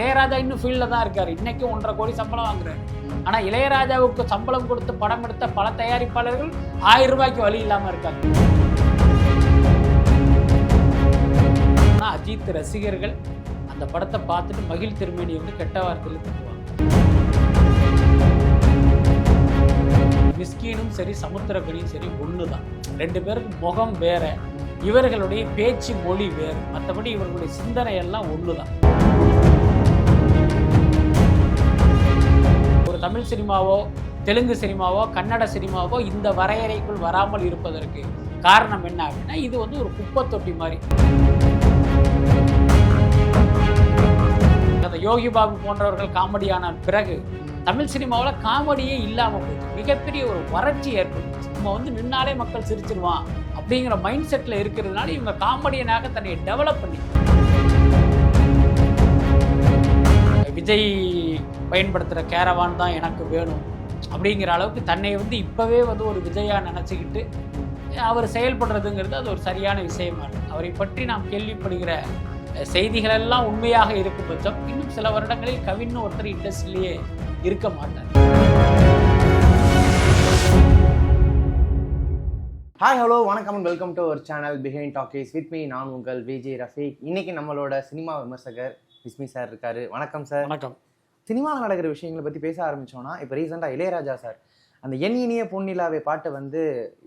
இளையராஜா இன்னும் ஃபீல்டில் தான் இருக்கார். இன்னைக்கும் ஒன்றரை கோடி சம்பளம் வாங்குறாரு. ஆனால் இளையராஜாவுக்கு சம்பளம் கொடுத்து படம் எடுத்த பல தயாரிப்பாளர்கள் ஆயிரம் ரூபாய்க்கு வழி இல்லாமல் இருக்காங்க. ஆனால் அஜித் ரசிகர்கள் அந்த படத்தை பார்த்துட்டு மகிழ் திருமணி வந்து கெட்ட வார்த்தையில் திட்டுவாங்க. மிஸ்கீனும் சரி சமுத்திரக்கனியும் சரி ஒன்று தான் ரெண்டு பேருக்கு முகம் வேற. இவர்களுடைய பேச்சு மொழி வேறு. மற்றபடி இவர்களுடைய சிந்தனை எல்லாம் ஒன்று தான் தமிழ் சினிமாவோ தெலுங்கு சினிமாவோ கன்னட சினிமாவோ இந்த வரையறைக்குள் வராமல் இருப்பதற்கு காரணம் என்ன அப்படின்னா இது வந்து ஒரு குப்பை தொட்டி மாதிரி. அந்த யோகி பாபு போன்றவர்கள் காமெடியான பிறகு தமிழ் சினிமாவில் காமெடியே இல்லாமல் போயிடுச்சு. மிகப்பெரிய ஒரு வறட்சி ஏற்பட்டு நம்ம வந்து நின்னாலே மக்கள் சிரிச்சிருவான் அப்படிங்கிற மைண்ட் செட்டில் இருக்கிறதுனால இவங்க காமெடியனாக தன்னை டெவலப் பண்ணி விஜய் பயன்படுத்துகிற கேரவான் தான் எனக்கு வேணும் அப்படிங்கிற அளவுக்கு தன்னை வந்து இப்போவே வந்து ஒரு விஜயாக நினச்சிக்கிட்டு அவர் செயல்படுறதுங்கிறது அது ஒரு சரியான விஷயமா இருக்கு அவரை பற்றி நாம் கேள்விப்படுகிற செய்திகளெல்லாம் உண்மையாக இருக்கும் பட்சம் இன்னும் சில வருடங்களில் கவின்னு ஒருத்தர் இண்டஸ்ட்ரியிலேயே இருக்க மாட்டார். ஹாய் ஹலோ வணக்கம் and welcome to our channel Behind Talkies with me நான் உங்கள் விஜய் ரஃபீக். இன்னைக்கு நம்மளோட சினிமா விமர்சகர் விஸ்மி சார் இருக்காரு. வணக்கம் சார். வணக்கம். சினிமாவில் நடக்கிற விஷயங்களை பற்றி பேச ஆரம்பிச்சோம்னா இப்போ ரீசெண்டாக இளையராஜா சார் அந்த என் இனிய பொன்னிலாவே பாட்டை வந்து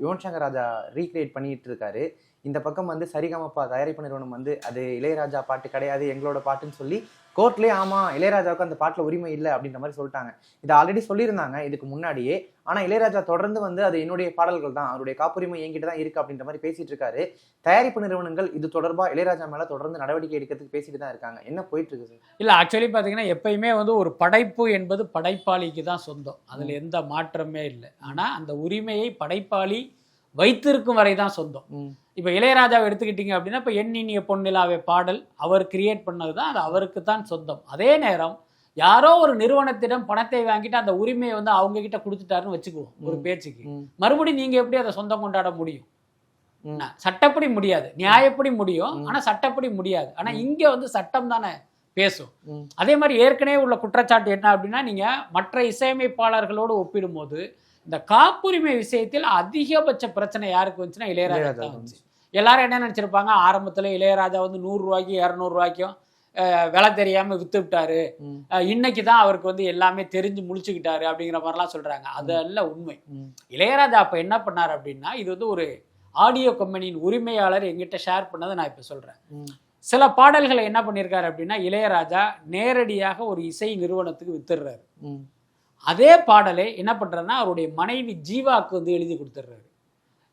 யுவன் சங்கர் ராஜா ரீக்ரியேட் பண்ணிட்டு இருக்காரு. இந்த பக்கம் வந்து சரிகமப்பா தயாரிப்பு நிறுவனம் வந்து அது இளையராஜா பாட்டு கிடையாது எங்களோட பாட்டுன்னு சொல்லி கோர்ட்லேயே ஆமாம் இளையராஜாவுக்கு அந்த பாட்டில் உரிமை இல்லை அப்படின்ற மாதிரி சொல்லிட்டாங்க. இதை ஆல்ரெடி சொல்லியிருந்தாங்க இதுக்கு முன்னாடியே. ஆனால் இளையராஜா தொடர்ந்து வந்து அது என்னுடைய பாடல்கள் தான் அவருடைய காப்புரிமை என்கிட்ட தான் இருக்கு அப்படின்ற மாதிரி பேசிட்டு இருக்காரு. தயாரிப்பு நிறுவனங்கள் இது தொடர்பாக இளையராஜா மேலே தொடர்ந்து நடவடிக்கை எடுக்கிறதுக்கு பேசிட்டு தான் இருக்காங்க. என்ன போயிட்டு இருக்கு சார் இல்லை ஆக்சுவலி பார்த்தீங்கன்னா எப்பயுமே வந்து ஒரு படைப்பு என்பது படைப்பாளிக்கு தான் சொந்தம். அதில் எந்த மாற்றமே இல்லை. ஆனால் அந்த உரிமையை படைப்பாளி வைத்திருக்கும் வரை தான் சொந்தம். இப்போ இளையராஜாவை எடுத்துக்கிட்டீங்க அப்படின்னா இப்போ என் இனிய பொன்னிலாவே பாடல் அவர் கிரியேட் பண்ணது தான் அது அவருக்கு தான் சொந்தம். அதே நேரம் யாரோ ஒரு நிறுவனத்திடம் பணத்தை வாங்கிட்டு அந்த உரிமையை வந்து அவங்க கிட்ட கொடுத்துட்டாருன்னு வச்சுக்குவோம் ஒரு. பேச்சுக்கு. மறுபடியும் நீங்க எப்படி அதை சொந்தம் கொண்டாட முடியும்? சட்டப்படி முடியாது. நியாயப்படி முடியும். ஆனா சட்டப்படி முடியாது. ஆனா. இங்க வந்து சட்டம் தானே பேசும். அதே மாதிரி ஏற்கனவே உள்ள குற்றச்சாட்டு என்ன அப்படின்னா நீங்க மற்ற இசையமைப்பாளர்களோடு ஒப்பிடும்போது இந்த காப்புரிமை விஷயத்தில் அதிகபட்ச பிரச்சனை யாருக்கு வந்துச்சுன்னா இளையராஜா தான் வந்துச்சு. எல்லாரும் என்ன நினைச்சிருப்பாங்க? ஆரம்பத்துல இளையராஜா வந்து நூறு ரூபாய்க்கு இரநூறு ரூபாய்க்கும் அஹ், விலை தெரியாம வித்து விட்டாரு. இன்னைக்கு தான் அவருக்கு வந்து எல்லாமே தெரிஞ்சு முழிச்சுக்கிட்டாரு அப்படிங்கிற மாதிரிலாம் சொல்றாங்க. அதெல்லாம் உண்மை. இளையராஜா அப்ப என்ன பண்ணார் அப்படின்னா இது வந்து ஒரு ஆடியோ கம்பெனியின் உரிமையாளர் எங்கிட்ட ஷேர் பண்ணதை நான் இப்ப சொல்றேன். சில பாடல்களை என்ன பண்ணியிருக்காரு அப்படின்னா இளையராஜா நேரடியாக ஒரு இசை நிறுவனத்துக்கு வித்துடுறாரு. அதே பாடலை என்ன பண்றாருன்னா அவருடைய மனைவி ஜீவாக்கு வந்து எழுதி கொடுத்துட்றாரு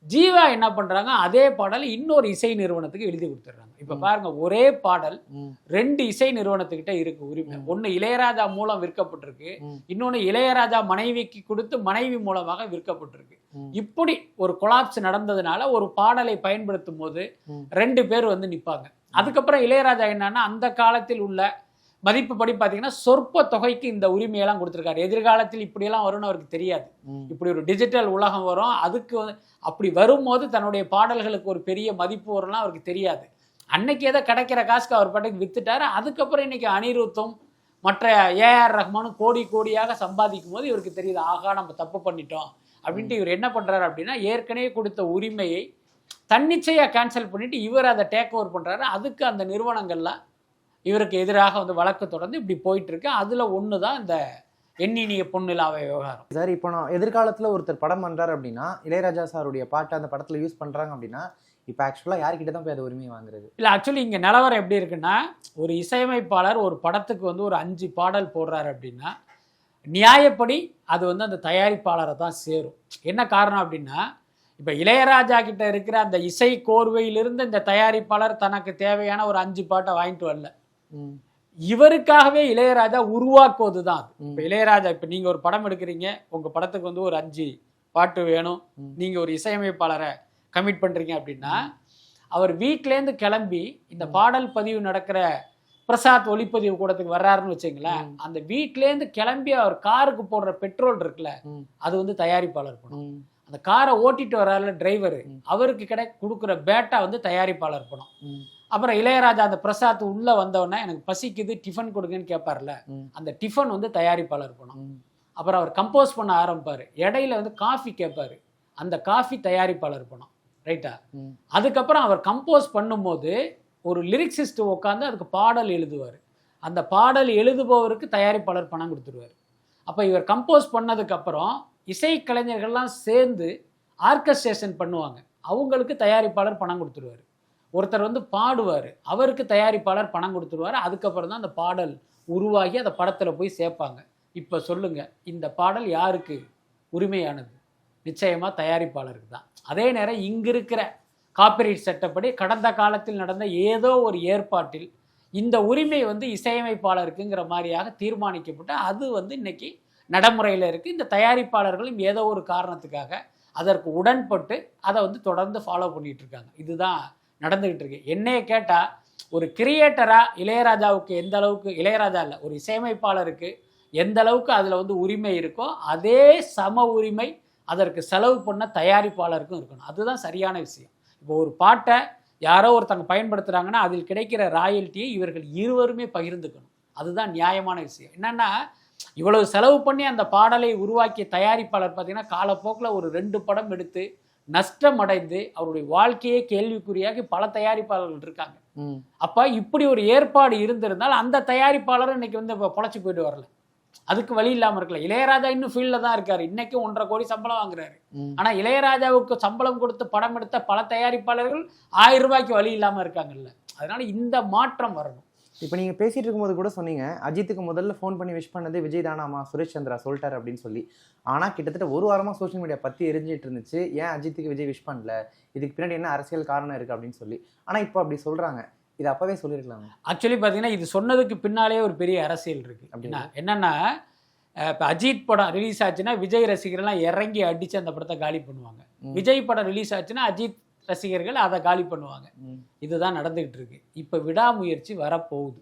ஜீவா என்ன பண்றாங்க அதே பாடலை இன்னொரு இசை நிறுவனத்துக்கு எழுதி கொடுத்துட்றாங்க இப்ப. பாருங்க ஒரே பாடல் ரெண்டு இசை நிறுவனத்துக்கிட்ட இருக்கு உரிமை. ம். ஒன்னு இளையராஜா மூலம் விற்கப்பட்டிருக்கு ம். இன்னொன்னு இளையராஜா மனைவிக்கு கொடுத்து மனைவி மூலமாக விற்கப்பட்டிருக்கு. இப்படி ஒரு கொலாப்ஸ் நடந்ததுனால ஒரு பாடலை பயன்படுத்தும் போது. ரெண்டு பேர் வந்து நிப்பாங்க. அதுக்கப்புறம் இளையராஜா என்னன்னா அந்த காலத்தில் உள்ள மதிப்பு படி பார்த்தீங்கன்னா சொற்ப தொகைக்கு இந்த உரிமையெல்லாம் கொடுத்துருக்காரு. எதிர்காலத்தில் இப்படியெல்லாம் வரும்னு அவருக்கு தெரியாது. இப்படி ஒரு டிஜிட்டல் உலகம் வரும். அதுக்கு அப்படி வரும்போது தன்னுடைய பாடல்களுக்கு ஒரு பெரிய மதிப்பு வரும்லாம் அவருக்கு தெரியாது. அன்னைக்கு ஏதோ கிடைக்கிற காசுக்கு அவர் பாட்டுக்கு வித்துட்டாரு. அதுக்கப்புறம் இன்னைக்கு அனிருத்தும் மற்ற ஏஆர் ரஹ்மானும் கோடி கோடியாக சம்பாதிக்கும் போது இவருக்கு தெரியுது ஆகா நம்ம தப்பு பண்ணிட்டோம். அப்படின்ட்டு இவர் என்ன பண்றாரு அப்படின்னா ஏற்கனவே கொடுத்த உரிமையை தன்னிச்சையா கேன்சல் பண்ணிட்டு இவர் அதை டேக் ஓவர் பண்றாரு. அதுக்கு அந்த நிறுவனங்கள்லாம் இவருக்கு எதிராக வந்து வழக்கு தொடர்ந்து இப்படி போயிட்டு இருக்கு அதுல ஒன்று தான் இந்த எண்ணினிய பொன்னிலாவை விவகாரம். சார் இப்போ நான் எதிர்காலத்தில் ஒருத்தர் படம் பண்றாரு அப்படின்னா இளையராஜா சாருடைய பாட்டை அந்த படத்தில் யூஸ் பண்றாங்க அப்படின்னா இப்போ ஆக்சுவலாக யார்கிட்ட தான் போய் அது உரிமையை வாங்குறது? இல்லை ஆக்சுவலி இங்கே நிலவரம் எப்படி இருக்குன்னா ஒரு இசையமைப்பாளர் ஒரு படத்துக்கு வந்து ஒரு அஞ்சு பாடல் போடுறாரு அப்படின்னா நியாயப்படி அது வந்து அந்த தயாரிப்பாளரை தான் சேரும். என்ன காரணம் அப்படின்னா இப்போ இளையராஜா கிட்ட இருக்கிற அந்த இசை கோர்வையிலிருந்து இந்த தயாரிப்பாளர் தனக்கு தேவையான ஒரு அஞ்சு பாட்டை வாங்கிட்டு வரல. இவருக்காகவே இளையராஜா உருவாக்குவது தான். இப்போ இளையராஜா இப்போ நீங்கள் ஒரு படம் எடுக்கிறீங்க உங்கள் படத்துக்கு வந்து ஒரு அஞ்சு பாட்டு வேணும். நீங்கள் ஒரு இசையமைப்பாளரை கமிட் பண்ணுறீங்க அப்படின்னா அவர் வீட்டிலேருந்து கிளம்பி இந்த பாடல் பதிவு நடக்கிற பிரசாத் ஒளிப்பதிவு கூடத்துக்கு வர்றாருன்னு வச்சுங்களேன். அந்த வீட்டிலேருந்து கிளம்பி அவர் காருக்கு போடுற பெட்ரோல் இருக்குல்ல அது வந்து தயாரிப்பாளர் பணம் ம் அந்த காரை ஓட்டிட்டு வர்றாருல டிரைவர். அவருக்கு கிடை கொடுக்குற பேட்டா வந்து தயாரிப்பாளர் பணம் ம் அப்புறம் இளையராஜா அந்த பிரசாத் உள்ள வந்தவொடனே எனக்கு பசிக்குது டிஃபன் கொடுங்கன்னு கேட்பார்ல. அந்த டிஃபன் வந்து தயாரிப்பாளர் பணம். அப்புறம் அவர் கம்போஸ் பண்ண ஆரம்பிப்பார். இடையில வந்து காஃபி கேட்பாரு அந்த காஃபி தயாரிப்பாளர் பணம் ரைட்டா. அதுக்கப்புறம் அவர் கம்போஸ் பண்ணும்போது ஒரு லிரிக்ஸிஸ்ட் உட்காந்து அதுக்கு பாடல் எழுதுவார். அந்த பாடல் எழுதுபவருக்கு தயாரிப்பாளர் பணம் கொடுத்துருவார். அப்போ இவர் கம்போஸ் பண்ணதுக்கப்புறம் இசைக்கலைஞர்கள்லாம் சேர்ந்து ஆர்கஸ்ட்ரேஷன் பண்ணுவாங்க. அவங்களுக்கு தயாரிப்பாளர் பணம் கொடுத்துருவார். ஒருத்தர் வந்து பாடுவார். அவருக்கு தயாரிப்பாளர் பணம் கொடுத்துருவார். அதுக்கப்புறம் தான் அந்த பாடல் உருவாகி அந்த படத்தில் போய் சேர்ப்பாங்க. இப்போ சொல்லுங்க இந்த பாடல் யாருக்கு உரிமையானது? நிச்சயமாக தயாரிப்பாளருக்கு தான். அதே நேரம் இங்கே இருக்கிற காப்பிரைட் சட்டப்படி கடந்த காலத்தில் நடந்த ஏதோ ஒரு ஏற்பாட்டில் இந்த உரிமை வந்து இசையமைப்பாளருக்குங்கிற மாதிரியாக தீர்மானிக்கப்பட்டு அது வந்து இன்னைக்கு நடைமுறையில் இருக்குது இந்த தயாரிப்பாளர்களும் ஏதோ ஒரு காரணத்துக்காக அதற்கு உடன்பட்டு அதை வந்து தொடர்ந்து ஃபாலோ பண்ணிகிட்ருக்காங்க இருக்காங்க. இதுதான் நடந்துகிட்டு இருக்கு என்னைய கேட்டால் ஒரு கிரியேட்டராக இளையராஜாவுக்கு எந்த அளவுக்கு இளையராஜா இல்லை ஒரு இசையமைப்பாளருக்கு எந்த அளவுக்கு அதில் வந்து உரிமை இருக்கோ அதே சம உரிமை அதற்கு செலவு பண்ண தயாரிப்பாளருக்கும் இருக்கணும். அதுதான் சரியான விஷயம். இப்போ ஒரு பாட்டை யாரோ ஒருத்தங்க பயன்படுத்துகிறாங்கன்னா அதில் கிடைக்கிற ராயல்ட்டியை இவர்கள் இருவருமே பகிர்ந்துக்கணும். அதுதான் நியாயமான விஷயம். என்னென்னா இவ்வளவு செலவு பண்ணி அந்த பாடலை உருவாக்கிய தயாரிப்பாளர் பார்த்திங்கன்னா காலப்போக்கில் ஒரு ரெண்டு படம் எடுத்து நஷ்டம் அடைந்து அவருடைய வாழ்க்கையே கேள்விக்குறியாகி பல தயாரிப்பாளர்கள் இருக்காங்க. அப்போ இப்படி ஒரு ஏற்பாடு இருந்திருந்தால் அந்த தயாரிப்பாளரும் இன்னைக்கு வந்து பொழைச்சி போயிட்டு வரல. அதுக்கு வழி இல்லாமல் இருக்கல. இளையராஜா இன்னும் ஃபீல்டில் தான் இருக்காரு. இன்னைக்கு ஒன்றரை கோடி சம்பளம் வாங்குறாரு. ம். ஆனால் இளையராஜாவுக்கு சம்பளம் கொடுத்து படம் எடுத்த பல தயாரிப்பாளர்கள் ஆயிரம் ரூபாய்க்கு வழி இல்லாமல் இருக்காங்கல்ல. அதனால இந்த மாற்றம் வரணும். இப்போ நீங்க பேசிட்டு இருக்கும்போது கூட சொன்னீங்க அஜித்துக்கு முதல்ல ஃபோன் பண்ணி விஷ் பண்ணது விஜய் தானாமா? சுரேஷ் சந்திரா சொல்லிட்டாரு அப்படின்னு சொல்லி. ஆனா கிட்டத்தட்ட ஒரு வாரமா சோஷியல் மீடியா பத்தி எரிஞ்சிட்டு இருந்துச்சு. ஏன் அஜித்துக்கு விஜய் விஷ் பண்ணல? இதுக்கு பின்னாடி என்ன அரசியல் காரணம் இருக்கு? அப்படின்னு சொல்லி. ஆனா இப்போ அப்படி சொல்றாங்க. இது அப்பவே சொல்லியிருக்கலாங்க ஆக்சுவலி பார்த்தீங்கன்னா இது சொன்னதுக்கு பின்னாலே ஒரு பெரிய அரசியல் இருக்கு. அப்படிங்களா? என்ன என்னன்னா இப்போ அஜித் படம் ரிலீஸ் ஆச்சுன்னா விஜய் ரசிகர்லாம் இறங்கி அடிச்சு அந்த படத்தை காலி பண்ணுவாங்க. விஜய் படம் ரிலீஸ் ஆச்சுன்னா அஜித் ரசிகர்கள் அதை காலி பண்ணுவாங்க. இதுதான் நடந்துகிட்டு இருக்கு இப்போ விடாமுயற்சி வரப்போகுது.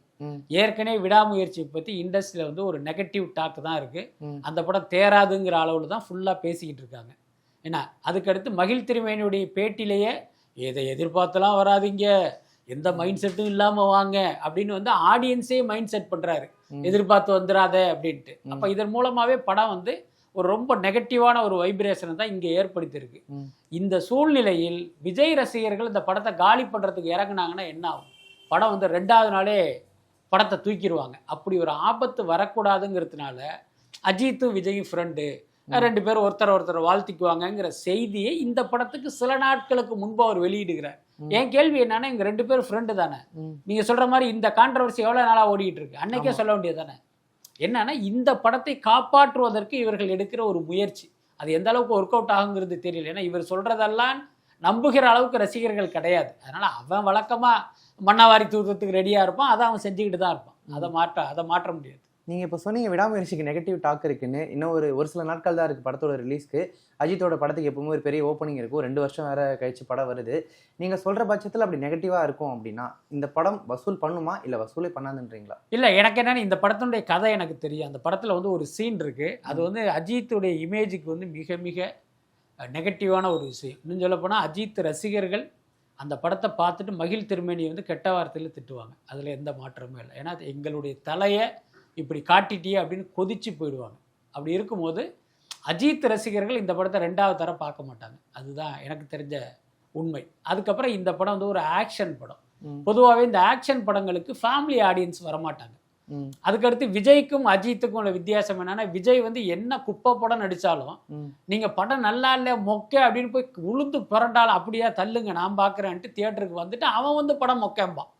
ஏற்கனவே விடாமுயற்சி பற்றி இண்டஸ்ட்ரியில் வந்து ஒரு நெகட்டிவ் டாக் தான் இருக்கு. அந்த படம் தேராதுங்கிற அளவில் தான் ஃபுல்லாக பேசிக்கிட்டு இருக்காங்க. என்ன அதுக்கடுத்து மகிழ் திருமேனியுடைய பேட்டிலேயே எதை எதிர்பார்த்தெல்லாம் வராதீங்க. எந்த மைண்ட் செட்டும் இல்லாமல் வாங்க. அப்படின்னு வந்து ஆடியன்ஸே மைண்ட் செட் பண்ணுறாரு ம். எதிர்பார்த்து வந்துடாத அப்படின்ட்டு. அப்போ இதன் மூலமாகவே படம் வந்து ஒரு ரொம்ப நெகட்டிவான ஒரு வைப்ரேஷனை தான் இங்கே ஏற்படுத்தியிருக்கு. இந்த சூழ்நிலையில் விஜய் ரசிகர்கள் இந்த படத்தை காலி பண்ணுறதுக்கு இறங்குனாங்கன்னா என்ன ஆகும் படம் வந்து ரெண்டாவது நாளே படத்தை தூக்கிடுவாங்க அப்படி ஒரு ஆபத்து வரக்கூடாதுங்கிறதுனால அஜித்தும் விஜயும் ஃப்ரெண்டு. ரெண்டு பேரும் ஒருத்தர் ஒருத்தர் வாழ்த்திக்குவாங்கங்கிற செய்தியை இந்த படத்துக்கு சில நாட்களுக்கு முன்பு அவர் வெளியிடுகிறார். என் கேள்வி என்னன்னா இங்க ரெண்டு பேரும் ஃப்ரெண்டு தானே. நீங்க சொல்ற மாதிரி இந்த கான்ட்ரவர்சி எவ்வளவு நாளா ஓடிட்டு இருக்கு அன்னைக்கே. சொல்ல வேண்டியது தானே என்னன்னா இந்த படத்தை காப்பாற்றுவதற்கு இவர்கள் எடுக்கிற ஒரு முயற்சி. அது எந்த அளவுக்கு ஒர்க் அவுட் ஆகுங்கிறது தெரியல. ஏன்னா இவர் சொல்றதெல்லாம் நம்புகிற அளவுக்கு ரசிகர்கள் கிடையாது. அதனால அவன் வழக்கமா மண்ணாவாரி தூக்கத்துக்கு ரெடியா இருப்பான். அதை அவன் செஞ்சுக்கிட்டு தான் இருப்பான். அதை மாற்ற அதை மாற்ற முடியாது. நீங்க இப்போ சொன்னீங்க விடாமுயற்சிக்கு நெகட்டிவ் டாக் இருக்குன்னு. இன்னும் ஒரு ஒரு சில நாட்கள் தான் இருக்கு படத்தோட ரிலீஸ்க்கு அஜித்தோட படத்துக்கு எப்பவுமே ஒரு பெரிய ஓப்பனிங் இருக்கும். ரெண்டு வருஷம் வேற கழிச்சு படம் வருது. நீங்க சொல்ற பட்சத்துல அப்படி நெகட்டிவா இருக்கும் அப்படின்னா இந்த படம் வசூல் பண்ணுமா? இல்ல வசூலே பண்ணாதுன்றீங்களா? இல்ல எனக்கு என்னென்னு இந்த படத்தினுடைய கதை எனக்கு தெரியும். அந்த படத்துல வந்து ஒரு சீன் இருக்கு. அது வந்து அஜித்துடைய இமேஜுக்கு வந்து மிக மிக நெகட்டிவான ஒரு விஷயம் இன்னும் சொல்ல போனால் அஜித் ரசிகர்கள் அந்த படத்தை பார்த்துட்டு மகிழ் திருமேனியை வந்து கெட்ட வார்த்தையில் திட்டுவாங்க. அதில் எந்த மாற்றமும் இல்லை. ஏன்னா அது எங்களுடைய தலையை இப்படி காட்டிட்டியே அப்படின்னு கொதிச்சு போயிடுவாங்க. அப்படி இருக்கும்போது அஜித் ரசிகர்கள் இந்த படத்தை ரெண்டாவது தர பார்க்க மாட்டாங்க. அதுதான் எனக்கு தெரிஞ்ச உண்மை. அதுக்கப்புறம் இந்த படம் வந்து ஒரு ஆக்ஷன் படம். பொதுவாகவே இந்த ஆக்ஷன் படங்களுக்கு ஃபேமிலி ஆடியன்ஸ் வரமாட்டாங்க. அதுக்கடுத்து விஜய்க்கும் அஜித்துக்கும் உள்ள வித்தியாசம் என்னன்னா விஜய் வந்து என்ன குப்பை படம் நடிச்சாலும். நீங்க படம் நல்லா இல்லை மொக்க அப்படின்னு போய் உளுந்து புரண்டாலும் அப்படியா தள்ளுங்க நான் பார்க்குறேன்ட்டு தியேட்டருக்கு வந்துட்டு அவன் வந்து படம் மொக்கம்பான்.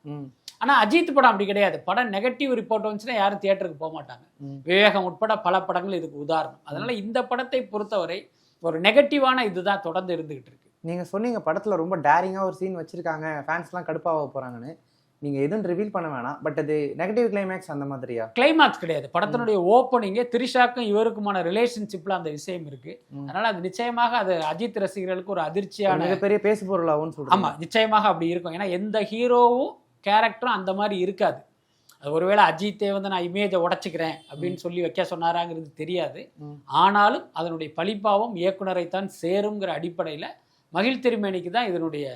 ம். ஆனா அஜித் படம் அப்படி கிடையாது. படம் நெகட்டிவ் ரிப்போர்ட் வந்துச்சுன்னா யாரும் தியேட்டருக்கு போக மாட்டாங்க. விவேகம் உட்பட பல படங்கள் இதுக்கு உதாரணம். அதனால இந்த படத்தை பொறுத்தவரை ஒரு நெகட்டிவான இதுதான் தொடர்ந்து இருந்துகிட்டு இருக்கு. நீங்க சொன்னீங்க படத்துல ரொம்ப டேரிங்கா ஒரு சீன் வச்சிருக்காங்க. ஃபேன்ஸ்லாம் கடுப்பாக போறாங்கன்னு. நீங்க எதுவும் ரிவீல் பண்ண வேணாம். பட் அது நெகட்டிவ் கிளைமேக்ஸ் அந்த மாதிரியா? கிளைமாக்ஸ் கிடையாது. படத்தினுடைய ஓப்பனிங்கே திரிஷாக்கும் இவருக்குமான ரிலேஷன்ஷிப்ல அந்த விஷயம் இருக்கு. அதனால அது நிச்சயமாக அது அஜித் ரசிகர்களுக்கு ஒரு அதிர்ச்சியான மிகப்பெரிய பேசு பொருளாகவும் ஆமா சொல்றேன் நிச்சயமாக அப்படி இருக்கும். ஏன்னா எந்த ஹீரோவும் கேரக்டரும் அந்த மாதிரி இருக்காது. அது ஒருவேளை அஜித்தே வந்து நான் இமேஜை உடைச்சிக்கிறேன் அப்படின்னு சொல்லி வைக்க சொன்னாராங்கிறது தெரியாது. ஆனாலும் அதனுடைய பழிப்பாவம் இயக்குனரைத்தான் சேருங்கிற அடிப்படையில் மகிழ் திருமேனிக்கு தான் இதனுடைய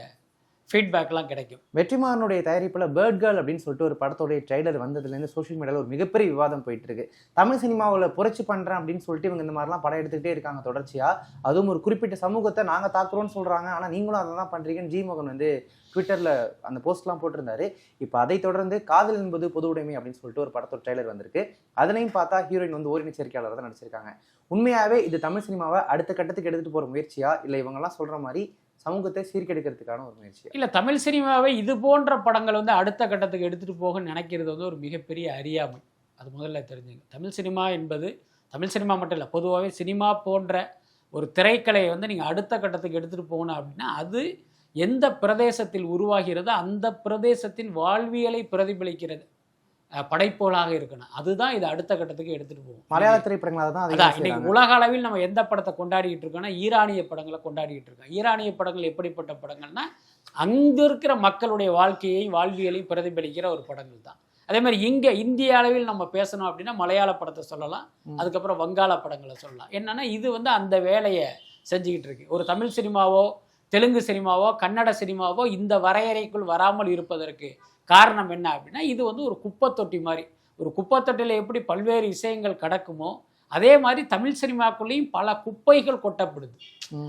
ஃபீட்பேக்லாம் கிடைக்கும். வெற்றிமாறனுடைய தயாரிப்பில் பேர்ட் கேர்ள் அப்படின்னு சொல்லிட்டு ஒரு படத்தோடைய ட்ரைலர் வந்ததுலேருந்து சோஷியல் மீடியாவில் ஒரு மிகப்பெரிய விவாதம் போயிட்டு இருக்கு தமிழ் சினிமாவில் புரட்சி பண்ணுறேன் அப்படின்னு சொல்லிட்டு இவங்க இந்த மாதிரிலாம் படம் எடுத்துக்கிட்டே இருக்காங்க தொடர்ச்சியாக அதுவும் ஒரு குறிப்பிட்ட சமூகத்தை நாங்கள் தாக்குறோம்னு சொல்கிறாங்க ஆனால் நீங்களும் அதை தான் பண்ணுறீங்கன்னு ஜி மோகன் வந்து ட்விட்டரில் அந்த போஸ்ட்லாம் போட்டிருந்தாரு. இப்போ அதை தொடர்ந்து காதல் என்பது பொது உடைமை அப்படின்னு சொல்லிட்டு ஒரு படத்தோட ட்ரைலர் வந்திருக்கு. அதனையும் பார்த்தா ஹீரோயின் வந்து ஓரின சேர்க்கையாளர் தான் நடிச்சிருக்காங்க. உண்மையாகவே இது தமிழ் சினிமாவை அடுத்த கட்டத்துக்கு எடுத்துகிட்டு போகிற முயற்சியா? இல்லை இவங்கெல்லாம் சொல்கிற மாதிரி சமூகத்தை சீர்கெடுக்கிறதுக்கான ஒரு முயற்சி இல்லை தமிழ் சினிமாவை இது போன்ற படங்கள் வந்து அடுத்த கட்டத்துக்கு எடுத்துகிட்டு போக நினைக்கிறது வந்து ஒரு மிகப்பெரிய அறியாமை. அது முதல்ல தெரிஞ்சுங்க. தமிழ் சினிமா என்பது தமிழ் சினிமா மட்டும் இல்லை பொதுவாகவே சினிமா போன்ற ஒரு திரைக்கலையை வந்து நீங்கள் அடுத்த கட்டத்துக்கு எடுத்துகிட்டு போகணும் அப்படின்னா அது எந்த பிரதேசத்தில் உருவாகிறதோ அந்த பிரதேசத்தின் வாழ்வியலை பிரதிபலிக்கிறது. படைப்புகளாக இருக்கணும். அதுதான் இது அடுத்த கட்டத்துக்கு எடுத்துகிட்டு போகும். மலையாள திரைப்படங்கள் தான் அதான் இன்னைக்கு. உலக அளவில் நம்ம எந்த படத்தை கொண்டாடிக்கிட்டு இருக்கோம்னா ஈரானிய படங்களை கொண்டாடிக்கிட்டு இருக்கோம். ஈரானிய படங்கள் எப்படிப்பட்ட படங்கள்னா அங்க இருக்கிற மக்களுடைய வாழ்க்கையை வாழ்வியலையும் பிரதிபலிக்கிற ஒரு படங்கள் தான். அதே மாதிரி இங்க இந்திய அளவில் நம்ம பேசணும் அப்படின்னா மலையாள படத்தை சொல்லலாம். அதுக்கப்புறம் வங்காள படங்களை சொல்லலாம். என்னன்னா இது வந்து அந்த வேலையை செஞ்சுக்கிட்டு இருக்கு. ஒரு தமிழ் சினிமாவோ தெலுங்கு சினிமாவோ கன்னட சினிமாவோ இந்த வரையறைக்குள் வராமல் இருப்பதற்கு காரணம் என்ன அப்படின்னா இது வந்து ஒரு குப்பைத்தொட்டி மாதிரி. ஒரு குப்பைத்தொட்டியில் எப்படி பல்வேறு விஷயங்கள் கடக்குமோ அதே மாதிரி தமிழ் சினிமாக்குள்ளேயும் பல குப்பைகள் கொட்டப்படுது.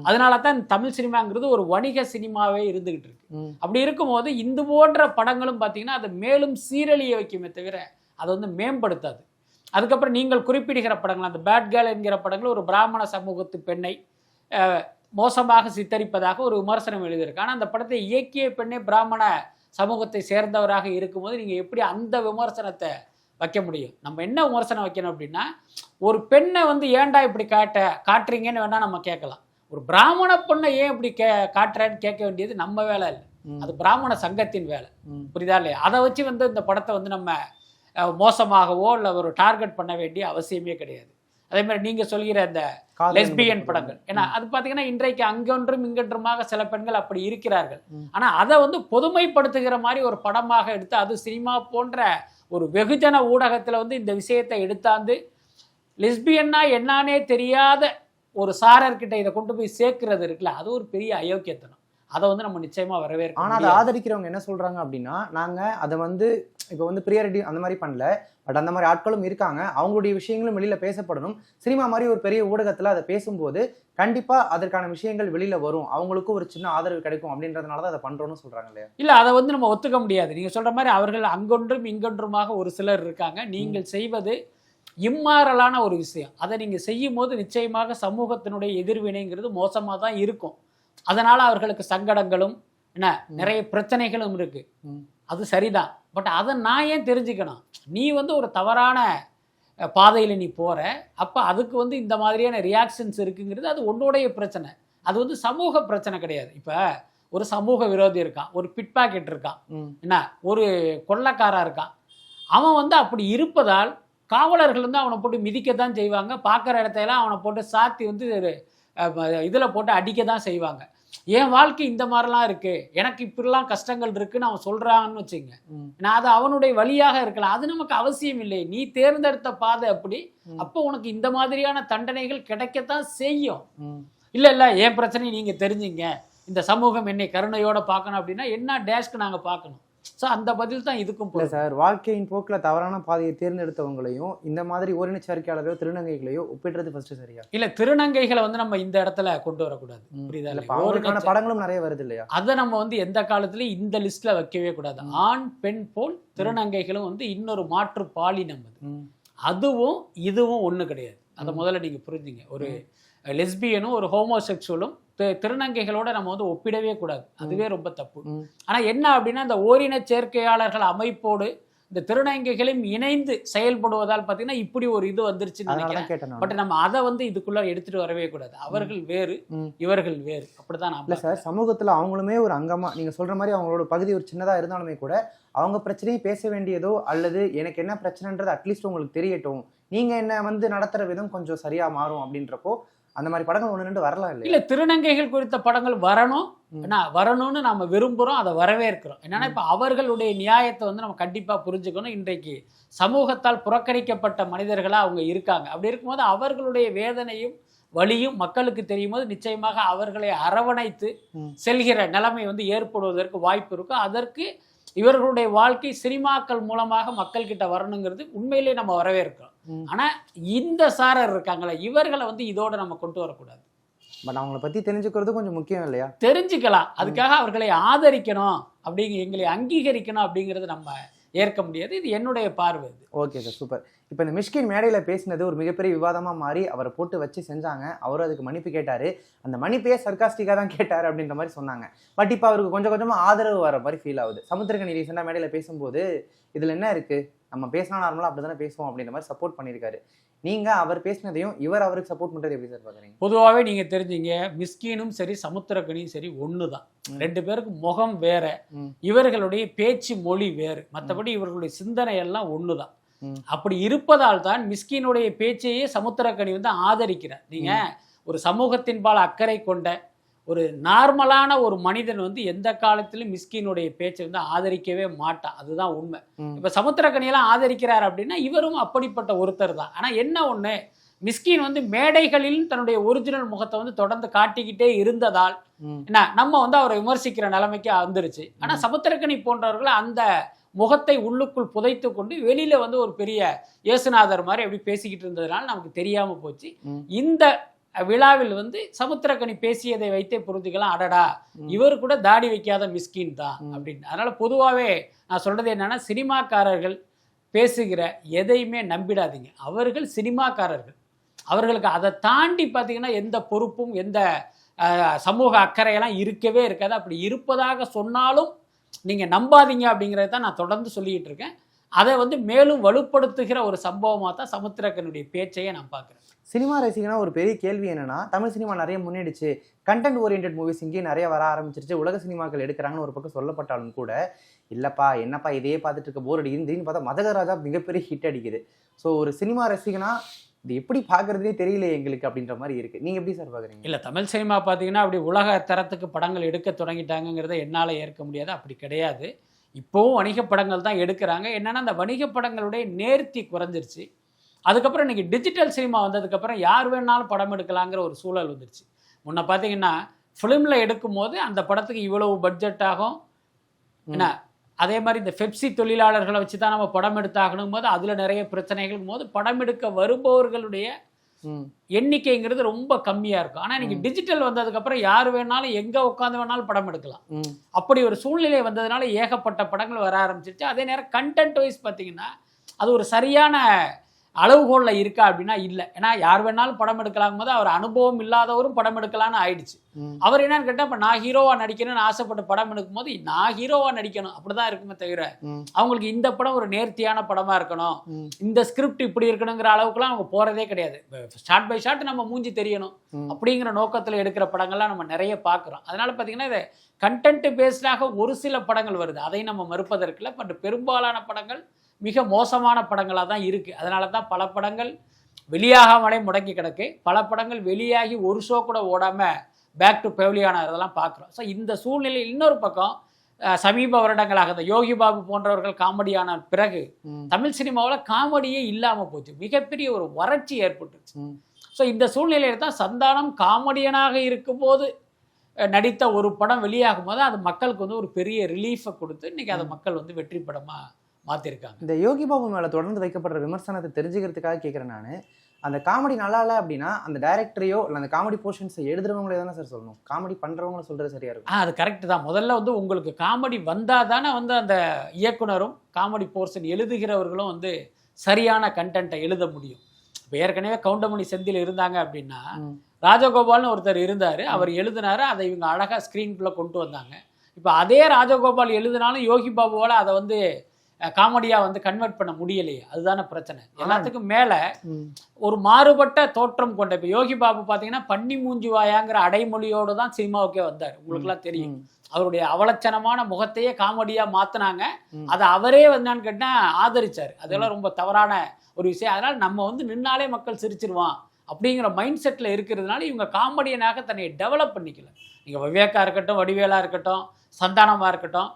அதனால தான் தமிழ் சினிமாங்கிறது ஒரு வணிக சினிமாவே இருந்துகிட்டு இருக்கு. அப்படி இருக்கும்போது இந்த போன்ற படங்களும் பார்த்தீங்கன்னா அதை மேலும் சீரழிய வைக்குமே தவிர அதை வந்து மேம்படுத்தாது. அதுக்கப்புறம் நீங்கள் குறிப்பிடுகிற படங்கள் அந்த பேட் கேர்ள் என்கிற படங்கள் ஒரு பிராமண சமூகத்து பெண்ணை மோசமாக சித்தரிப்பதாக ஒரு விமர்சனம் எழுதியிருக்கு. ஆனால் அந்த படத்தை இயக்கிய பெண்ணே பிராமண சமூகத்தை சேர்ந்தவராக இருக்கும்போது நீங்கள் எப்படி அந்த விமர்சனத்தை வைக்க முடியும்? நம்ம என்ன விமர்சனம் வைக்கணும் அப்படின்னா ஒரு பெண்ணை வந்து ஏன்டா இப்படி காட்ட காட்டுறீங்கன்னு வேணா நம்ம கேட்கலாம். ஒரு பிராமண பொண்ணை ஏன் இப்படி கே காட்டுறேன்னு கேட்க வேண்டியது நம்ம வேலை இல்லை. அது பிராமண சங்கத்தின் வேலை. புரியுதா இல்லையா? அதை வச்சு வந்து இந்த படத்தை வந்து நம்ம மோசமாகவோ இல்லை ஒரு டார்கெட் பண்ண வேண்டிய அவசியமே கிடையாது. அதே மாதிரி நீங்கள் சொல்கிற அந்த லெஸ்பியன் படங்கள். ஏன்னா அது பார்த்தீங்கன்னா இன்றைக்கு அங்கொன்றும் இங்கொன்றுமாக சில பெண்கள் அப்படி இருக்கிறார்கள். ம். ஆனா அதை வந்து பொதுமைப்படுத்துகிற மாதிரி ஒரு படமாக எடுத்து அது சினிமா போன்ற ஒரு வெகுஜன ஊடகத்துல வந்து இந்த விஷயத்தை எடுத்தாந்து லெஸ்பியன்னா என்னானே தெரியாத ஒரு சாரர்கிட்ட இதை கொண்டு போய் சேர்க்கிறது இருக்குல்ல அது ஒரு பெரிய அயோக்கியத்தனம். அதை வந்து நம்ம நிச்சயமா வரவேற்க ஆனா அதை. ஆதரிக்கிறவங்க என்ன சொல்றாங்க அப்படின்னா நாங்க அதை வந்து இப்போ வந்து பிரியாரிட்டி அந்த மாதிரி பண்ணல. பட் அந்த மாதிரி ஆட்களும் இருக்காங்க. அவங்களுடைய விஷயங்களும் வெளியில பேசப்படணும். சினிமா மாதிரி ஒரு பெரிய ஊடகத்துல அதை பேசும்போது கண்டிப்பா அதற்கான விஷயங்கள் வெளியில வரும். அவங்களுக்கும் ஒரு சின்ன ஆதரவு கிடைக்கும் அப்படின்றதுனால தான் அதை பண்றோம்னு சொல்றாங்க இல்லையா? இல்ல அதை வந்து நம்ம ஒத்துக்க முடியாது. நீங்க சொல்ற மாதிரி அவர்கள் அங்கொன்றும் இங்கொன்றுமாக ஒரு சிலர் இருக்காங்க. நீங்கள் செய்வது இம்மாறலான ஒரு விஷயம். அதை நீங்க செய்யும் போது நிச்சயமாக சமூகத்தினுடைய எதிர்வினைங்கிறது மோசமா தான் இருக்கும். அதனால அவர்களுக்கு சங்கடங்களும் என்ன நிறைய பிரச்சனைகளும் இருக்கு. ம். அது சரிதான். பட் அதை நான் ஏன் தெரிஞ்சுக்கணும்? நீ வந்து ஒரு தவறான பாதையில நீ போற. அப்ப அதுக்கு வந்து இந்த மாதிரியான ரியாக்ஷன்ஸ் இருக்குங்கிறது அது உன்னுடைய பிரச்சனை. அது வந்து சமூக பிரச்சனை கிடையாது. இப்ப ஒரு சமூக விரோதி இருக்கான் ஒரு பிட் பாக்கெட் இருக்கான். என்ன ஒரு கொள்ளக்காரா இருக்கான். அவன் வந்து அப்படி இருப்பதால் காவலர்கள் வந்து அவனை போட்டு மிதிக்கத்தான் செய்வாங்க. பார்க்குற இடத்தையெல்லாம் அவனை போட்டு சாத்தி வந்து இதில் போட்டு அடிக்க தான் செய்வாங்க. என் வாழ்க்கை இந்த மாதிரிலாம் இருக்கு. எனக்கு இப்படிலாம் கஷ்டங்கள் இருக்குன்னு அவன் சொல்றான்னு வச்சுங்க. நான் அது அவனுடைய வழியாக இருக்கலாம். அது நமக்கு அவசியம் இல்லை. நீ தேர்ந்தெடுத்த பாதை அப்படி. அப்போ உனக்கு இந்த மாதிரியான தண்டனைகள் கிடைக்கத்தான் செய்யும். இல்ல இல்ல என் பிரச்சனையை நீங்க தெரிஞ்சுங்க. இந்த சமூகம் என்னை கருணையோட பார்க்கணும் அப்படின்னா என்ன டேஷ்க்கு நாங்க பார்க்கணும்? ஸோ அந்த பதில் தான் இதுக்கும் இல்ல பொருள். சார் வாழ்க்கையின் போக்குல தவறான பாதையை தேர்ந்தெடுத்தவங்களையும் இந்த மாதிரி ஓரினச்சேர்க்கையாளர்களோ திருநங்கைகளையோ ஒப்பிடுறது ஃபர்ஸ்ட் சரியா இல்ல திருநங்கைகளை வந்து நம்ம இந்த இடத்துல கொண்டு வரக்கூடாது. புரியுதா இல்ல, படங்களும் நிறைய வருது இல்லையா அதை நம்ம வந்து எந்த காலத்துலயும் இந்த லிஸ்ட்ல வைக்கவே கூடாது. ஆண் பெண் போல் திருநங்கைகளும் வந்து இன்னொரு மாற்று பாலினம் அது. அதுவும் இதுவும் ஒண்ணு கிடையாது அதை. முதல்ல நீங்க புரிஞ்சுங்க ஒரு லெஸ்பியனும் ஒரு ஹோமோசெக்சுவலும் திருநங்கைகளோட நம்ம வந்து ஒப்பிடவே கூடாது. அதுவே ரொம்ப தப்பு. ம். ஆனா என்ன அப்படின்னா இந்த ஓரின சேர்க்கையாளர்கள் அமைப்போடு இந்த திருநங்கைகளும் இணைந்து செயல்படுவதால் பார்த்தீங்கன்னா இப்படி ஒரு இது வந்துருச்சுன்னு நினைக்கிறேன். பட் நம்ம அதை வந்து இதுக்குள்ள எடுத்துட்டு வரவே கூடாது. அவர்கள் வேறு. இவர்கள் வேறு. அப்படிதான் இல்ல சார் சமூகத்துல அவங்களுமே ஒரு அங்கமா நீங்க சொல்ற மாதிரி அவங்களோட பகுதி ஒரு சின்னதா இருந்தாலுமே கூட அவங்க பிரச்சனையும் பேச வேண்டியதோ அல்லது எனக்கு என்ன பிரச்சனைன்றது அட்லீஸ்ட் உங்களுக்கு தெரியட்டும். நீங்க என்ன வந்து நடத்துற விதம் கொஞ்சம் சரியா மாறும் அப்படின்றப்போ அந்த மாதிரி படங்கள் ஒன்று ரெண்டு வரலாம் இல்லையா? இல்ல திருநங்கைகள் குறித்த படங்கள் வரணும். வரணும்னு நாம விரும்புறோம் அதை வரவேற்கிறோம். என்னன்னா இப்ப அவர்களுடைய நியாயத்தை வந்து நம்ம கண்டிப்பா புரிஞ்சுக்கணும். இன்றைக்கு சமூகத்தால் புறக்கணிக்கப்பட்ட மனிதர்களா அவங்க இருக்காங்க. அப்படி இருக்கும்போது அவர்களுடைய வேதனையும் வழியும் மக்களுக்கு தெரியும் போது நிச்சயமாக அவர்களை அரவணைத்து. செல்கிற நிலைமை வந்து ஏற்படுவதற்கு வாய்ப்பு இருக்கும். அதற்கு இவர்களுடைய வாழ்க்கை சினிமாக்கள் மூலமாக மக்கள் கிட்ட வரணுங்கிறது உண்மையிலேயே நம்ம வரவேற்கிறோம். ம். ஆனா இந்த சாரர் இருக்காங்களே இவர்களை வந்து இதோட நம்ம கொண்டு வரக்கூடாது. பட் அவங்கள பத்தி தெரிஞ்சுக்கிறது கொஞ்சம் முக்கியம் இல்லையா? தெரிஞ்சுக்கலாம். அதுக்காக அவர்களை ஆதரிக்கணும் அப்படிங்க எங்களை அங்கீகரிக்கணும் அப்படிங்கிறது நம்ம ஏற்க முடியாது. இது என்னுடைய பார்வை ஓகே சார் சூப்பர். இப்போ இந்த மிஷ்கின் மேடையில் பேசினது ஒரு மிகப்பெரிய விவாதமாக மாறி அவரை போட்டு வச்சு செஞ்சாங்க. அவரும் அதுக்கு மன்னிப்பு கேட்டார். அந்த மன்னிப்பையே சர்க்காஸ்டிக்காக தான் கேட்டார் அப்படின்ற மாதிரி சொன்னாங்க. பட் இப்போ அவருக்கு கொஞ்சம் கொஞ்சமாக ஆதரவு வர மாதிரி ஃபீல் ஆகுது. சமுத்திரகனி ரீசெண்டாக மேடையில் பேசும்போது இதில் என்ன இருக்குது நம்ம பேசினா நார்மலாக அப்படி தானே பேசுவோம் அப்படின்ற மாதிரி சப்போர்ட் பண்ணியிருக்காரு. நீங்கள் அவர் பேசினதையும் இவர் அவருக்கு சப்போர்ட் பண்ணுறது எப்படி சார் பார்க்குறீங்க பொதுவாகவே நீங்க தெரிஞ்சீங்க மிஸ்கீனும் சரி சமுத்திரக்கனியும் சரி ஒன்று தான். ரெண்டு பேருக்கு முகம் வேற. இவர்களுடைய பேச்சு மொழி வேறு. மற்றபடி இவர்களுடைய சிந்தனை எல்லாம் ஒன்று தான். அப்படி இருப்பதால் தான் மிஸ்கினுடைய பேச்சையே சமுத்திரக்கனி வந்து ஆதரிக்கிறார். நீங்க ஒரு சமூகத்தின்பால் அக்கறை கொண்ட ஒரு நார்மலான ஒரு மனிதன் வந்து எந்த காலத்திலும் மிஸ்கினுடைய பேச்சை வந்து ஆதரிக்கவே மாட்டான். அதுதான் உண்மை. இப்ப சமுத்திரக்கனியெல்லாம் ஆதரிக்கிறார் அப்படின்னா இவரும் அப்படிப்பட்ட ஒருத்தர் தான். ஆனா என்ன ஒண்ணு? மிஸ்கின் வந்து மேடைகளில் தன்னுடைய ஒரிஜினல் முகத்தை வந்து தொடர்ந்து காட்டிக்கிட்டே இருந்ததால். என்ன? நம்ம வந்து அவரை விமர்சிக்கிற நிலைமைக்கு வந்துருச்சு. ஆனா சமுத்திரக்கனி போன்றவர்கள் அந்த முகத்தை உள்ளுக்குள் புதைத்து கொண்டு வெளியில வந்து ஒரு பெரிய இயேசுநாதர் மாதிரி அப்படி பேசிக்கிட்டு இருந்ததுனால நமக்கு தெரியாம போச்சு. இந்த விழாவில் வந்து சமுத்திரக்கனி பேசியதை வைத்தே புரிஞ்சுக்கலாம் அடடா. இவர் கூட தாடி வைக்காத மிஸ்கின் தான். அப்படின்னு அதனால பொதுவாகவே நான் சொல்றது என்னன்னா சினிமாக்காரர்கள் பேசுகிற எதையுமே நம்பிடாதீங்க அவர்கள் சினிமாக்காரர்கள் அவர்களுக்கு அதை தாண்டி பார்த்தீங்கன்னா எந்த பொறுப்பும் எந்த சமூக அக்கறையெல்லாம் இருக்கவே இருக்காது அப்படி இருப்பதாக சொன்னாலும் நீங்கள் நம்பாதீங்க அப்படிங்கிறத தான் நான் தொடர்ந்து சொல்லிக்கிட்டு இருக்கேன். அதை வந்து மேலும் வலுப்படுத்துகிற ஒரு சம்பவமாக தான் சமுத்திரக்கனுடைய பேச்சையே நான் பார்க்குறேன். சினிமா ரசிகனா ஒரு பெரிய கேள்வி என்னன்னா தமிழ் சினிமா நிறைய முன்னேடிச்சு கண்டென்ட் ஓரியன்ட் மூவிஸ் இங்கேயும் நிறைய வர ஆரம்பிச்சிருச்சு. உலக சினிமாக்கள் எடுக்கிறாங்கன்னு ஒரு பக்கம் சொல்லப்பட்டாலும் கூட இல்லைப்பா என்னப்பா இதையே பார்த்துட்டு இருக்க போர் அடிக்குது திடீர்னு பார்த்தா மதகராஜா மிகப்பெரிய ஹிட் அடிக்குது. ஸோ ஒரு சினிமா ரசிகனா இது எப்படி பார்க்கறதுனே தெரியல எங்களுக்கு அப்படின்ற மாதிரி இருக்கு. நீங்க எப்படி சார் பாக்குறீங்க இல்லை தமிழ் சினிமா பார்த்தீங்கன்னா அப்படி உலக தரத்துக்கு படங்கள் எடுக்க தொடங்கிட்டாங்கங்கிறத என்னால் ஏற்க முடியாது. அப்படி கிடையாது. இப்போவும் வணிக படங்கள் தான் எடுக்கிறாங்க. என்னன்னா அந்த வணிக படங்களுடைய நேர்த்தி குறைஞ்சிருச்சு. அதுக்கப்புறம் இன்னைக்கு டிஜிட்டல் சினிமா வந்ததுக்கப்புறம் யார் வேணாலும் படம் எடுக்கலாங்கிற ஒரு சூழல் வந்துருச்சு. முன்ன பார்த்தீங்கன்னா ஃபிலிமில் எடுக்கும்போது அந்த படத்துக்கு இவ்வளவு பட்ஜெட் ஆகும். என்ன? அதே மாதிரி இந்த பெப்சி தொழிலாளர்களை வச்சு தான் நம்ம படம் எடுத்தாகணும் போது அதில் நிறைய பிரச்சனைகள் போது படம் எடுக்க வருபவர்களுடைய எண்ணிக்கைங்கிறது ரொம்ப கம்மியாக இருக்கும். ஆனால் இன்னைக்கு டிஜிட்டல் வந்ததுக்கப்புறம் யார் வேணாலும் எங்கே உட்காந்து வேணாலும் படம் எடுக்கலாம். அப்படி ஒரு சூழ்நிலை வந்ததுனால ஏகப்பட்ட படங்கள் வர ஆரம்பிச்சிருச்சு. அதே நேரம் கண்டென்ட் வைஸ் பார்த்தீங்கன்னா அது ஒரு சரியான அளவுகோலில் இருக்கா அப்படின்னா இல்லை. ஏன்னா யார் வேணாலும் படம் எடுக்கலாம் போது அவர் அனுபவம் இல்லாதவரும் படம் எடுக்கலாம்னு ஆயிடுச்சு. அவர் என்னன்னு கேட்டால் இப்போ நான் ஹீரோவாக நடிக்கணும்னு ஆசைப்பட்டு படம் எடுக்கும்போது நான் ஹீரோவாக நடிக்கணும். அப்படிதான் இருக்குமே தவிர அவங்களுக்கு இந்த படம் ஒரு நேர்த்தியான படமாக இருக்கணும். இந்த ஸ்கிரிப்ட் இப்படி இருக்கணுங்கிற அளவுக்குலாம் அவங்க போகிறதே கிடையாது. ஷார்ட் பை ஷார்ட் நம்ம மூஞ்சி தெரியணும். அப்படிங்கிற நோக்கத்தில் எடுக்கிற படங்கள்லாம் நம்ம நிறைய பார்க்குறோம். அதனால பார்த்தீங்கன்னா இது கண்டென்ட் பேஸ்டாக ஒரு சில படங்கள் வருது. அதையும் நம்ம மறுப்பதற்கில்ல பட் பெரும்பாலான படங்கள் மிக மோசமான படங்களாக தான் இருக்குது அதனால தான் பல படங்கள் வெளியாகாமலே முடங்கி கிடக்கு. பல படங்கள் வெளியாகி ஒரு ஷோ கூட ஓடாமல் பேக் டு பெவிலியானதெல்லாம் பார்க்குறோம். ஸோ இந்த சூழ்நிலையில் இன்னொரு பக்கம் சமீப வருடங்களாக இந்த யோகி பாபு போன்றவர்கள் காமெடியான பிறகு தமிழ் சினிமாவில் காமெடியே இல்லாமல் போச்சு. மிகப்பெரிய ஒரு வறட்சி ஏற்பட்டுச்சு. ஸோ இந்த சூழ்நிலையில் தான் சந்தானம் காமெடியனாக இருக்கும்போது நடித்த ஒரு படம் வெளியாகும் போது அது மக்களுக்கு வந்து ஒரு பெரிய ரிலீஃபை கொடுத்து இன்னைக்கு அதை மக்கள் வந்து வெற்றி படமாக மாற்றிருக்காங்க இந்த யோகி பாபு மேல தொடர்ந்து வைக்கப்படுற விமர்சனத்தை தெரிஞ்சுக்கிறதுக்காக கேட்குறேன் நான். அந்த காமெடி நல்லா இல்லை அப்படின்னா அந்த டைரக்டரையோ இல்லை அந்த காமெடி போர்ஷன்ஸை எழுதுறவங்களே தானே சார் சொல்லணும். காமெடி பண்றவங்கள சொல்றது சரியா இருக்கும். ஆ அது கரெக்டு தான். முதல்ல வந்து உங்களுக்கு காமெடி வந்தால் தானே வந்து அந்த இயக்குனரும் காமெடி போர்ஷன் எழுதுகிறவர்களும் வந்து சரியான கண்டென்ட்டை எழுத முடியும். இப்போ ஏற்கனவே கவுண்டமணி செந்தில் இருந்தாங்க அப்படின்னா. ராஜகோபால்னு ஒருத்தர் இருந்தார். அவர் எழுதினாரு. அதை இவங்க அழகாக ஸ்க்ரீன்குள்ளே கொண்டு வந்தாங்க. இப்போ அதே ராஜகோபால் எழுதினாலும் யோகி பாபுவால் அதை வந்து காமெடியாக வந்து கன்வெர்ட் பண்ண முடியலையே. அதுதானே பிரச்சனை. எல்லாத்துக்கும் மேலே ஒரு மாறுபட்ட தோற்றம் கொண்ட இப்போ யோகி பாபு பார்த்தீங்கன்னா பன்னி மூஞ்சி வாயாங்கிற அடைமொழியோடு தான் சினிமாவுக்கே வந்தார். உங்களுக்குலாம் தெரியும். ம். அவருடைய அவலட்சணமான முகத்தையே காமெடியா மாத்துனாங்க. ம். அதை அவரே வந்தான்னு கேட்டா ஆதரிச்சார். அதெல்லாம் ரொம்ப தவறான ஒரு விஷயம். அதனால நம்ம வந்து நின்னாலே மக்கள் சிரிச்சிருவான் அப்படிங்கிற மைண்ட் செட்ல இருக்கிறதுனால இவங்க காமெடியனாக தன்னை டெவலப் பண்ணிக்கல. நீங்க விவேக்கா இருக்கட்டும் வடிவேலா இருக்கட்டும் சந்தானமா இருக்கட்டும்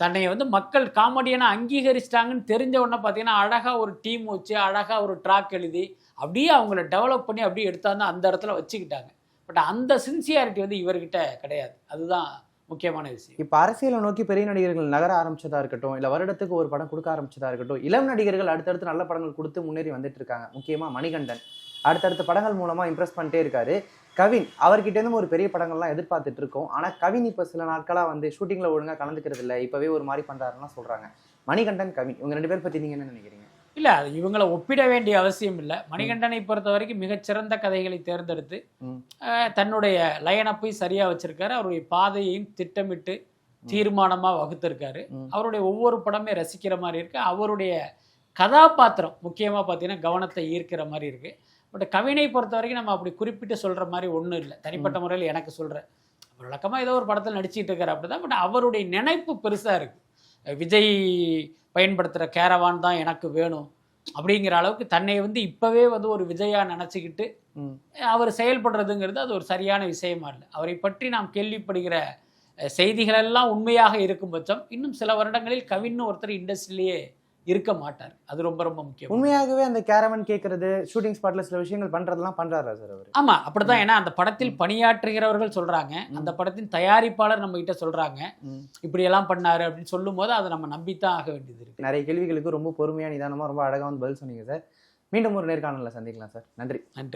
தன்னை வந்து மக்கள் காமெடியனாக அங்கீகரிச்சிட்டாங்கன்னு தெரிஞ்ச உடனே பார்த்தீங்கன்னா அழகாக ஒரு டீம் வச்சு அழகாக ஒரு ட்ராக் எழுதி அப்படியே அவங்கள டெவலப் பண்ணி அப்படியே எடுத்தாந்து அந்த இடத்துல வச்சுக்கிட்டாங்க. பட் அந்த சின்சியாரிட்டி வந்து இவர்கிட்ட கிடையாது. அதுதான் முக்கியமான விஷயம். இப்போ அரசியலை நோக்கி பெரிய நடிகர்கள் நகர ஆரம்பிச்சதா இருக்கட்டும் இல்லை வருடத்துக்கு ஒரு படம் கொடுக்க ஆரம்பிச்சதா இருக்கட்டும் இளம் நடிகர்கள் அடுத்தடுத்து நல்ல படங்கள் கொடுத்து முன்னேறி வந்துட்டு இருக்காங்க. முக்கியமாக மணிகண்டன். அடுத்தடுத்த படங்கள் மூலமாக இம்ப்ரெஸ் பண்ணிட்டே இருக்காரு. கவின் அவர்கிட்ட இருந்து ஒரு பெரிய படங்கள்லாம் எதிர்பார்த்துட்டு இருக்கோம் ஆனா கவின் இப்ப சில நாட்களா வந்து ஷூட்டிங்ல ஒழுங்கா கலந்துக்கிறது இல்ல. இப்பவே ஒரு மாதிரி பண்றாருன்னா சொல்றாங்க. மணிகண்டன் கவின் இவங்க ரெண்டு பேர் பத்தி நீங்க என்ன நினைக்கிறீங்க? இல்லை அது இவங்களை ஒப்பிட வேண்டிய அவசியம் இல்லை. மணிகண்டனை பொறுத்த வரைக்கும் மிகச்சிறந்த கதைகளை தேர்ந்தெடுத்து தன்னுடைய லைனப்பை சரியாக வச்சிருக்காரு. அவருடைய பாதையையும் திட்டமிட்டு தீர்மானமாக வகுத்திருக்காரு. அவருடைய ஒவ்வொரு படமே ரசிக்கிற மாதிரி இருக்கு. அவருடைய கதாபாத்திரம் முக்கியமாக பார்த்தீங்கன்னா கவனத்தை ஈர்க்கிற மாதிரி இருக்கு. பட் கவினை பொறுத்த வரைக்கும் நம்ம அப்படி குறிப்பிட்டு சொல்கிற மாதிரி ஒன்றும் இல்லை. தனிப்பட்ட முறையில் எனக்கு சொல்கிறேன் வழக்கமாக ஏதோ ஒரு படத்தில் நடிச்சிட்டு இருக்காரு அப்படிதான். பட் அவருடைய நினைப்பு பெருசாக இருக்கு. விஜய் பயன்படுத்துகிற கேரவான் தான் எனக்கு வேணும் அப்படிங்கிற அளவுக்கு தன்னை வந்து இப்போவே வந்து ஒரு விஜயா நினச்சிக்கிட்டு. அவர் செயல்படுறதுங்கிறது அது ஒரு சரியான விஷயமா இல்லை. அவரை பற்றி நாம் கேள்விப்படுகிற செய்திகளெல்லாம் உண்மையாக இருக்கும் பட்சம் இன்னும் சில வருடங்களில் கவின்னு ஒருத்தர் இண்டஸ்ட்ரியிலேயே இருக்க மாட்டார். அது ரொம்ப ரொம்ப முக்கியம். உண்மையாகவே அந்த கேரவன் கேட்கறது ஷூட்டிங் ஸ்பாட்ல சில விஷயங்கள் பண்றதெல்லாம் பண்றாரா சார் அவர்? ஆமா அப்படிதான் ஏன்னா அந்த படத்தில் பணியாற்றுகிறவர்கள் சொல்றாங்க. அந்த படத்தின் தயாரிப்பாளர் நம்ம கிட்ட சொல்றாங்க. இப்படி எல்லாம் பண்ணாரு அப்படின்னு சொல்லும்போது அதை நம்ம நம்பித்தான் ஆக வேண்டியது இருக்கு. நிறைய கேள்விகளுக்கு ரொம்ப பொறுமையா நிதானமா ரொம்ப அழகா வந்து பதில் சொன்னீங்க சார். மீண்டும் ஒரு நேர்காணல்ல சந்திக்கலாம் சார். நன்றி. நன்றி.